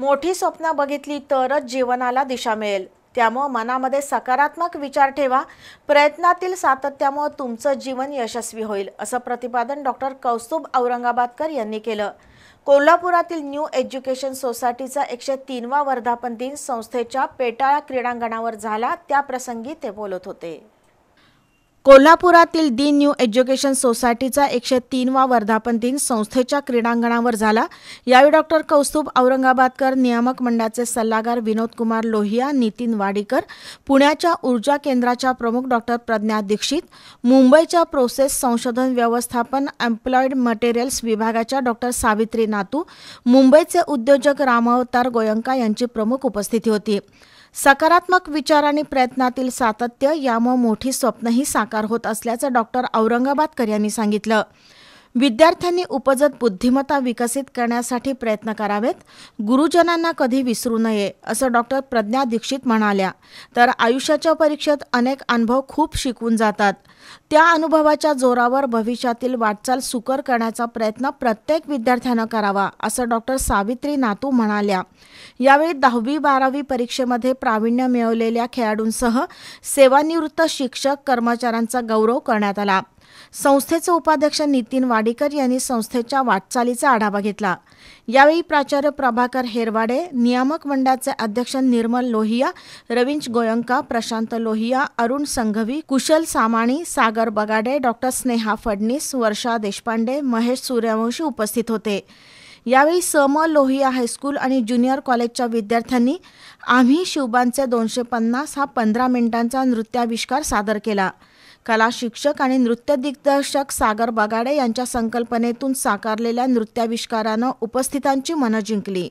मोठी स्वप्न बघितली तरच जीवनाला दिशा मिळेल. त्यामुळं मनामध्ये सकारात्मक विचार ठेवा. प्रयत्नातील सातत्यामुळं तुमचं जीवन यशस्वी होईल असं प्रतिपादन डॉक्टर कौस्तुभ औरंगाबादकर यांनी केलं. कोल्हापुरातील न्यू एज्युकेशन सोसायटीचा एकशे तीनवा वर्धापन दिन संस्थेच्या पेटाळा क्रीडांगणावर झाला. त्याप्रसंगी ते बोलत होते. कोल्हापुरातील दी न्यू एज्युकेशन सोसायटीचा एकशे तीनवा वर्धापन दिन संस्थेच्या क्रीडांगणावर झाला. यावेळी डॉक्टर कौस्तुभ औरंगाबादकर नियामक मंडळाचे सल्लागार विनोद कुमार लोहिया नितीन वाडीकर पुण्याच्या ऊर्जा केंद्राच्या प्रमुख डॉक्टर प्रज्ञा दीक्षित मुंबईच्या प्रोसेस संशोधन व्यवस्थापन एम्प्लॉईड मटेरियल्स विभागाच्या डॉक्टर सावित्री नातू मुंबईचे उद्योजक रामावतार गोयंका यांची प्रमुख उपस्थिती होती. सकारात्मक विचार आणि प्रयत्नातील सातत्य यामुळे मोठी स्वप्नही साकार होत असल्याचं डॉक्टर औरंगाबादकर यांनी सांगितलं. विद्यार्थ्यांनी उपजत बुद्धिमत्ता विकसित करण्यासाठी प्रयत्न करावेत. गुरुजनांना कधी विसरू नये असं डॉक्टर प्रज्ञा दीक्षित म्हणाल्या. तर आयुष्याच्या परीक्षेत अनेक अनुभव खूप शिकून जातात. त्या अनुभवाच्या जोरावर भविष्यातील वाटचाल सुकर करण्याचा प्रयत्न प्रत्येक विद्यार्थ्यानं करावा असं डॉक्टर सावित्री नातू म्हणाल्या. यावेळी दहावी बारावी परीक्षेमध्ये प्रावीण्य मिळवलेल्या खेळाडूंसह सेवानिवृत्त शिक्षक कर्मचाऱ्यांचा गौरव करण्यात आला. संस्थेचे उपाध्यक्ष नितीन वाडेकर यांनी संस्थेच्या वाटचालीचा आढावा घेतला. यावेळी प्राचार्य प्रभाकर हेरवाडे नियामक मंडळाचे अध्यक्ष निर्मल लोहिया रविंच गोयंका प्रशांत लोहिया अरुण संघवी कुशल सामाणी सागर बगाडे डॉक्टर स्नेहा फडणीस वर्षा देशपांडे महेश सूर्यवंशी उपस्थित होते. यावेळी सम लोहिया हायस्कूल आणि ज्युनियर कॉलेजच्या विद्यार्थ्यांनी आम्ही शिवबांचे दोनशे पन्नास हा पंधरा मिनिटांचा नृत्याविष्कार सादर केला. कला शिक्षक आणि नृत्य दिग्दर्शक सागर बगाडे यांच्या संकल्पनेतून साकारलेल्या नृत्याविष्कारानं उपस्थितांची मनं जिंकली.